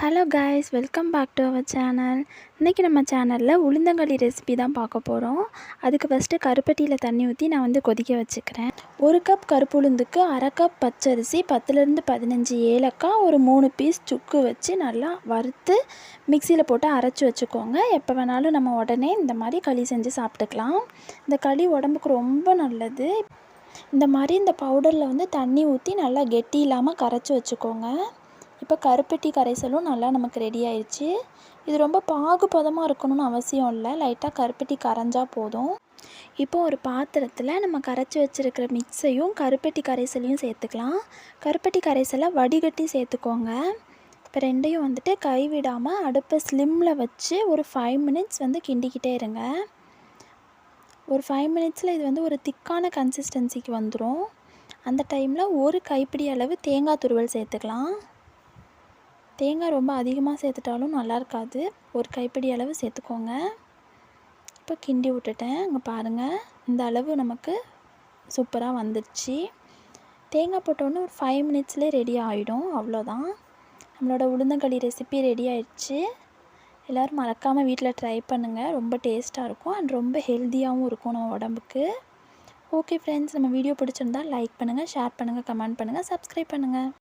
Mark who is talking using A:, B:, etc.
A: Hello guys welcome back to our channel இன்றைக்கி நம்ம சேனலில் உளுந்தங்களி ரெசிபி தான் பார்க்க போகிறோம் அதுக்கு ஃபஸ்ட்டு கருப்பட்டியில் தண்ணி ஊற்றி நான் வந்து கொதிக்க வச்சுக்கிறேன். ஒரு கப் கருப்பு உளுந்துக்கு அரை கப் பச்சரிசி பத்துலேருந்து பதினஞ்சு ஏலக்காய் ஒரு மூணு பீஸ் சுக்கு வச்சு நல்லா வறுத்து மிக்சியில் போட்டு அரைச்சி வச்சுக்கோங்க. எப்போ வேணாலும் நம்ம உடனே இந்த மாதிரி களி செஞ்சு சாப்பிட்டுக்கலாம். இந்த களி உடம்புக்கு ரொம்ப நல்லது. இந்த மாதிரி இந்த பவுடரில் வந்து தண்ணி ஊற்றி நல்லா கெட்டி இல்லாமல் கரைச்சி வச்சுக்கோங்க. இப்போ கருப்பட்டி கரைசலும் நல்லா நமக்கு ரெடி ஆயிடுச்சு இது ரொம்ப பாகுபதமாக இருக்கணும்னு அவசியம் இல்லை. லைட்டாக கருப்பட்டி கரைஞ்சால் போதும். இப்போ ஒரு பாத்திரத்தில் நம்ம கரைச்சி வச்சுருக்கிற மிக்ஸையும் கருப்பட்டி கரைசலையும் சேர்த்துக்கலாம். கருப்பட்டி கரைசலை வடிகட்டி சேர்த்துக்கோங்க. இப்போ ரெண்டையும் வந்துட்டு கைவிடாமல் அடுப்பை ஸ்லிம்மில் வச்சு ஒரு ஃபைவ் மினிட்ஸ் வந்து கிண்டிக்கிட்டே இருங்க. ஒரு ஃபைவ் மினிட்ஸில் இது வந்து ஒரு திக்கான கன்சிஸ்டன்சிக்கு வந்துடும் அந்த டைமில் ஒரு கைப்பிடி அளவு தேங்காய் துருவல் சேர்த்துக்கலாம். தேங்காய் ரொம்ப அதிகமாக சேர்த்துட்டாலும் நல்லா இருக்காது ஒரு கைப்பிடி அளவு சேர்த்துக்கோங்க. இப்போ கிண்டி விட்டுட்டேன். அங்கே பாருங்கள் இந்த அளவு நமக்கு சூப்பராக வந்துடுச்சு. தேங்காய் போட்டோன்னே ஒரு ஃபைவ் மினிட்ஸ்லேயே ரெடி ஆகிடும் அவ்வளோதான். நம்மளோட உளுந்தங்களி ரெசிபி ரெடி ஆயிடுச்சு. எல்லோரும் மறக்காமல் வீட்டில் ட்ரை பண்ணுங்கள் ரொம்ப டேஸ்ட்டாக இருக்கும். அண்ட் ரொம்ப ஹெல்த்தியாகவும் இருக்கும் நம்ம உடம்புக்கு. ஓகே ஃப்ரெண்ட்ஸ் நம்ம வீடியோ பிடிச்சிருந்தா லைக் பண்ணுங்கள் ஷேர் பண்ணுங்கள் கமெண்ட் பண்ணுங்கள் சப்ஸ்கிரைப் பண்ணுங்கள்